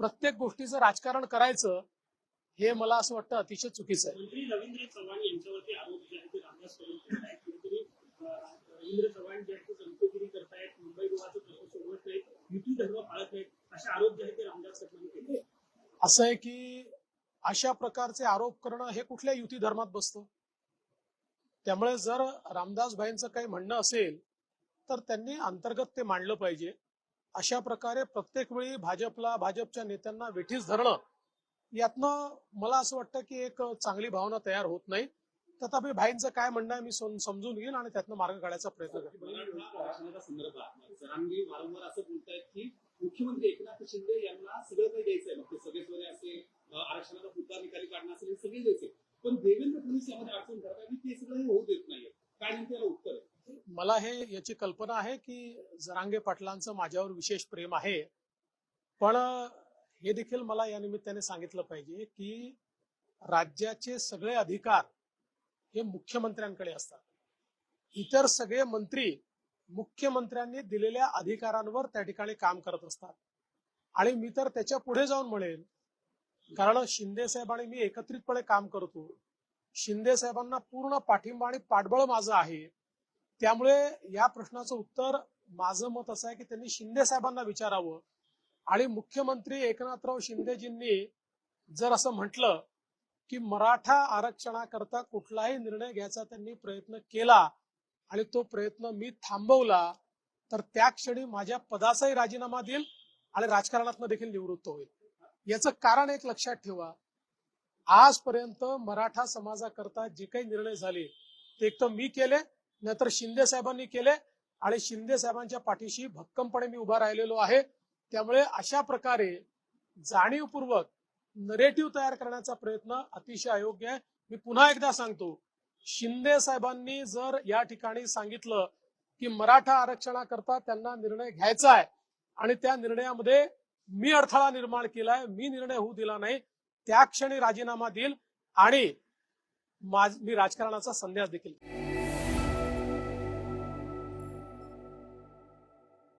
प्रत्येक गोष्टीचं राजकारण करायचं हे मला असं वाटतं अतिशय चुकीचं आहे. मंत्री रवींद्र चव्हाण यांच्यावरती आरोप जे आहेत ते रामदास कदम करतायत. कुठेतरी अं, रवींद्र चव्हाण जे आहेत ते चमकोगिरी करतायत मुंबई विभागाचा प्रश्न सोडवत नाहीत युती धर्म पाळत नाहीत असे आरोप जे आहेत ते रामदास कदमांनी केले असं आहे की अशा प्रकारचे आरोप करणं हे कुठल्या युती धर्मात बसतं. त्यामुळे जर रामदास भाईंचं काही म्हणणं असेल तर त्यांनी अंतर्गत ते मांडलं पाहिजे. अशा प्रकारे प्रत्येक वेळी भाजपला भाजपच्या नेत्यांना वेठीस धरणं यातनं मला असं वाटतं की एक चांगली भावना तयार होत नाही. तथापि भाईंचं काय म्हणणं आहे मी समजून घेईन आणि त्यातनं मार्ग काढायचा प्रयत्न करेन. मुख्यमंत्री एकनाथ शिंदे यांना सगळं काही द्यायचंय. मग सगळे सोरे असे आरक्षणाचा मुद्दा निकाली काढणं असेल सगळे द्यायचे पण देवेंद्र फडणवीस यामध्ये अडचण करतात की ते सगळं हे होऊ देत नाहीये काय नेमकं याला उत्तर आहे मला हे याची कल्पना आहे की जरांगे पाटलांचं माझ्यावर विशेष प्रेम आहे. पण हे देखील मला या निमित्ताने सांगितलं पाहिजे की राज्याचे सगळे अधिकार हे मुख्यमंत्र्यांकडे असतात. इतर सगळे मंत्री मुख्यमंत्र्यांनी दिलेल्या अधिकारांवर त्या ठिकाणी काम करत असतात. आणि मी तर त्याच्या पुढे जाऊन म्हणेन कारण शिंदे साहेब आणि मी एकत्रितपणे काम करतो. शिंदे साहेबांना पूर्ण पाठिंबा आणि पाठबळ माझं आहे. त्यामुळे या प्रश्नाचं उत्तर माझं मत असं आहे की त्यांनी शिंदे साहेबांना विचारावं. आणि मुख्यमंत्री एकनाथराव शिंदेजींनी जर असं म्हटलं की मराठा आरक्षणाकरता कुठलाही निर्णय घ्यायचा त्यांनी प्रयत्न केला आणि तो प्रयत्न मी थांबवला तर त्या क्षणी माझ्या पदाचाही राजीनामा देईल आणि राजकारणात देखील निवृत्त होईल. याचं कारण एक लक्षात ठेवा. आजपर्यंत मराठा समाजाकरता जे काही निर्णय झाले ते एक तर मी केले नाहीतर शिंदे साहेबांनी केले आणि शिंदे साहेबांच्या पाठीशी भक्कमपणे मी उभा राहिलेलो आहे. त्यामुळे अशा प्रकारे जाणीवपूर्वक नरेटिव्ह तयार करण्याचा प्रयत्न अतिशय अयोग्य आहे. मी पुन्हा एकदा सांगतो शिंदे साहेबांनी जर या ठिकाणी सांगितलं की मराठा आरक्षणाकरता त्यांना निर्णय घ्यायचा आहे आणि त्या निर्णयामध्ये मी अडथळा निर्माण केलाय मी निर्णय होऊ दिला नाही त्या क्षणी राजीनामा देईल आणि माझ- मी राजकारणाचा संन्यास देखील